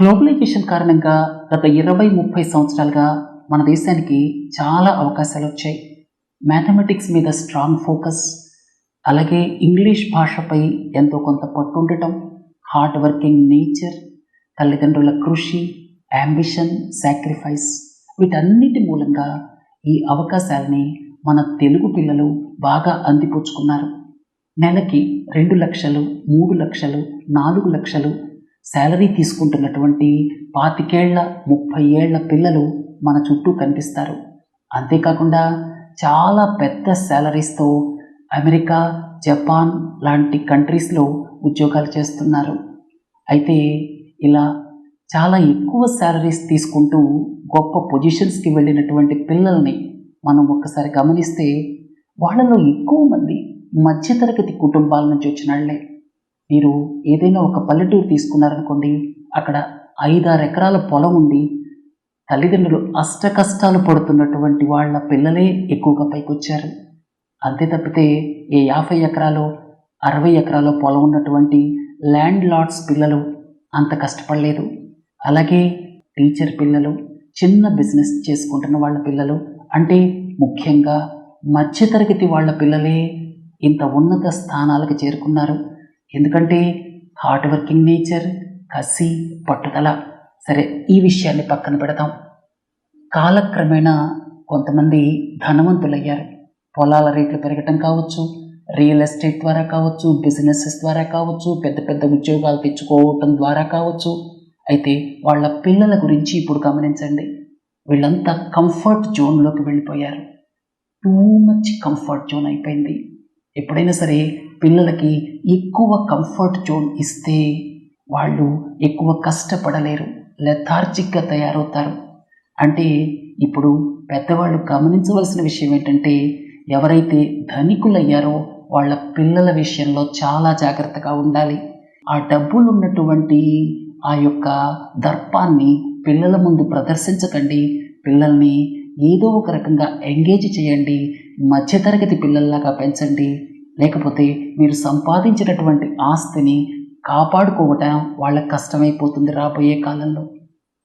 Globalisation కారణంగా గత ఇరవై ముప్పై సంవత్సరాలుగా మన దేశానికి చాలా అవకాశాలు వచ్చాయి. మ్యాథమెటిక్స్ మీద స్ట్రాంగ్ ఫోకస్ అలాగే ఇంగ్లీష్ భాషపై ఎంతో కొంత పట్టు ఉండటం హార్డ్ వర్కింగ్ నేచర్ తల్లిదండ్రుల కృషి యాంబిషన్ సాక్రిఫైస్ వీటన్నిటి మూలంగా ఈ అవకాశాలని మన తెలుగు పిల్లలు బాగా అందిపుచ్చుకున్నారు. నెలకి రెండు లక్షలు మూడు లక్షలు నాలుగు లక్షలు శాలరీ తీసుకుంటున్నటువంటి పాతికేళ్ళ ముప్పై ఏళ్ళ పిల్లలు మన చుట్టూ కనిపిస్తారు. అంతేకాకుండా చాలా పెద్ద శాలరీస్తో అమెరికా జపాన్ లాంటి కంట్రీస్లో ఉద్యోగాలు చేస్తున్నారు. అయితే ఇలా చాలా ఎక్కువ శాలరీస్ తీసుకుంటూ గొప్ప పొజిషన్స్కి వెళ్ళినటువంటి పిల్లల్ని మనం ఒక్కసారి గమనిస్తే వాళ్ళలో ఎక్కువ మంది మధ్యతరగతి కుటుంబాల నుంచి వచ్చిన వాళ్ళే. మీరు ఏదైనా ఒక పల్లెటూరు తీసుకున్నారనుకోండి అక్కడ ఐదారు ఎకరాల పొలం ఉండి తల్లిదండ్రులు అష్ట కష్టాలు పడుతున్నటువంటి వాళ్ళ పిల్లలే ఎక్కువగా పైకొచ్చారు. అంతే తప్పితే ఏ యాభై ఎకరాలు అరవై ఎకరాల పొలం ఉన్నటువంటి ల్యాండ్ లార్డ్స్ పిల్లలు అంత కష్టపడలేదు. అలాగే టీచర్ పిల్లలు చిన్న బిజినెస్ చేసుకుంటున్న వాళ్ళ పిల్లలు అంటే ముఖ్యంగా మధ్యతరగతి వాళ్ళ పిల్లలే ఇంత ఉన్నత స్థానాలకు చేరుకున్నారు. ఎందుకంటే హార్డ్ వర్కింగ్ నేచర్ కసి పట్టుదల. సరే ఈ విషయాన్ని పక్కన పెడతాం కాలక్రమేణా కొంతమంది ధనవంతులయ్యారు. పొలాల రేట్లు పెరగటం కావచ్చు రియల్ ఎస్టేట్ ద్వారా కావచ్చు బిజినెసెస్ ద్వారా కావచ్చు పెద్ద పెద్ద ఉద్యోగాలు తెచ్చుకోవటం ద్వారా కావచ్చు. అయితే వాళ్ళ పిల్లల గురించి ఇప్పుడు గమనించండి. వీళ్ళంతా కంఫర్ట్ జోన్లోకి వెళ్ళిపోయారు. టూ మచ్ కంఫర్ట్ జోన్ అయిపోయింది. ఎప్పుడైనా సరే పిల్లలకి ఎక్కువ కంఫర్ట్ జోన్ ఇస్తే వాళ్ళు ఎక్కువ కష్టపడలేరు లెథార్జిక్గా తయారవుతారు. అంటే ఇప్పుడు పెద్దవాళ్ళు గమనించవలసిన విషయం ఏంటంటే ఎవరైతే ధనికులయ్యారో వాళ్ళ పిల్లల విషయంలో చాలా జాగ్రత్తగా ఉండాలి. ఆ డబ్బులు ఉన్నటువంటి ఆ యొక్క దర్పాన్ని పిల్లల ముందు ప్రదర్శించకండి పిల్లల్ని ఏదో ఒక రకంగా ఎంగేజ్ చేయండి మధ్యతరగతి పిల్లల్లాగా పెంచండి లేకపోతే మీరు సంపాదించినటువంటి ఆస్తిని కాపాడుకోవటం వాళ్ళకి కష్టమైపోతుంది రాబోయే కాలంలో.